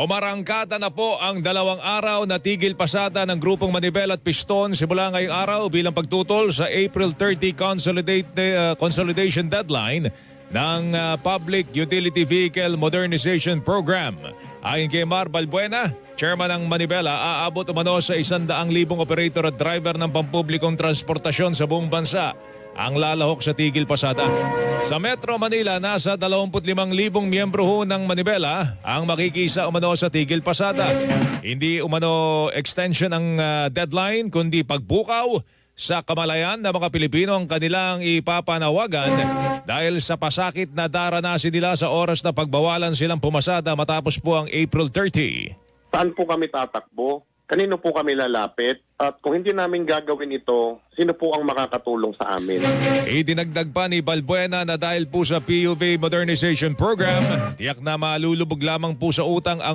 Umarangkada na po ang dalawang araw na tigil pasada ng grupong Manibel at Piston simula ngayong araw bilang pagtutol sa April 30 consolidate, uh, consolidation deadline ng uh, Public Utility Vehicle Modernization Program. Ayon kay Mar Balbuena, chairman ng Manibela, aabot umano sa 100,000 operator at driver ng pampublikong transportasyon sa buong bansa ang lalahok sa tigil pasada. Sa Metro Manila, nasa 25,000 miyembro ho ng Manibela ang makikisa umano sa tigil pasada. Hindi umano extension ang ah, deadline, kundi pagbukaw sa kamalayan ng mga Pilipino ang kanilang ipapanawagan dahil sa pasakit na daranasin nila sa oras na pagbawalan silang pumasada matapos po ang April 30. Saan po kami tatakbo? Kanino po kami lalapit? At kung hindi namin gagawin ito, sino po ang makakatulong sa amin? Idinagdag pa ni Balbuena na dahil po sa PUV Modernization Program, tiyak na malulubog lamang po sa utang ang